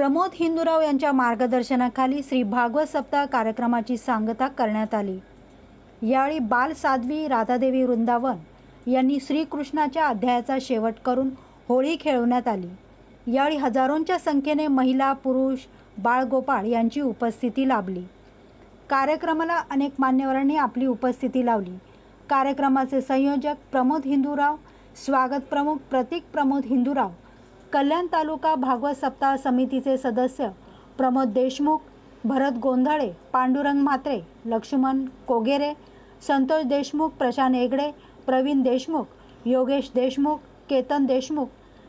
प्रमोद हिंदूराव यांच्या मार्गदर्शनाखाली श्री भागवत सप्ताह कार्यक्रमाची सांगता करण्यात आली. यावेळी बाल साध्वी राधादेवी वृंदावन यांनी श्रीकृष्णाच्या अध्यायाचा शेवट करून होळी खेळवण्यात आली. यावेळी हजारोंच्या संख्येने महिला पुरुष बाळगोपाळ यांची उपस्थिती लाभली. कार्यक्रमाला अनेक मान्यवरांनी आपली उपस्थिती लावली. कार्यक्रमाचे संयोजक प्रमोद हिंदूराव स्वागत प्रमुख प्रतीक प्रमोद हिंदूराव कल्याण तालुका भागवत सप्ताह समितीचे सदस्य प्रमोद देशमुख भरत गोंधळे पांडुरंग म्हात्रे लक्ष्मण कोगेरे संतोष देशमुख प्रशांत हेगडे प्रवीण देशमुख योगेश देशमुख केतन देशमुख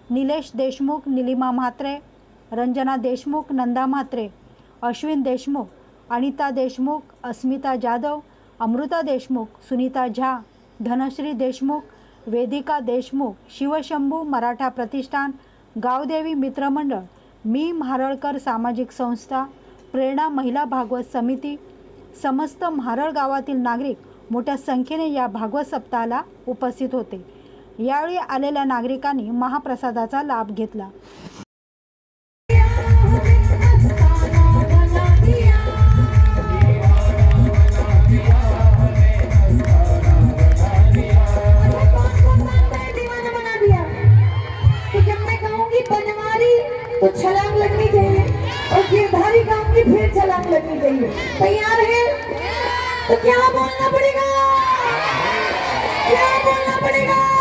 निलेश देशमुख निलिमा म्हात्रे रंजना देशमुख नंदा म्हात्रे अश्विन देशमुख अनिता देशमुख अस्मिता जाधव अमृता देशमुख सुनीता झा धनश्री देशमुख वेदिका देशमुख शिवशंभू मराठा प्रतिष्ठान गावदेवी मित्रमंडळ मी म्हारळकर सामाजिक संस्था प्रेरणा महिला भागवत समिती समस्त म्हारळ गावातील नागरिक मोठ्या संख्येने या भागवत सप्ताहाला उपस्थित होते. यावेळी आलेल्या नागरिकांनी महाप्रसादाचा लाभ घेतला. तो छलांग लगनी चाहिए। और गिरधारी काम की फिर छलांग लगनी चाहिए। तैयार है? तो क्या बोलना पड़ेगा? क्या बोलना पड़ेगा?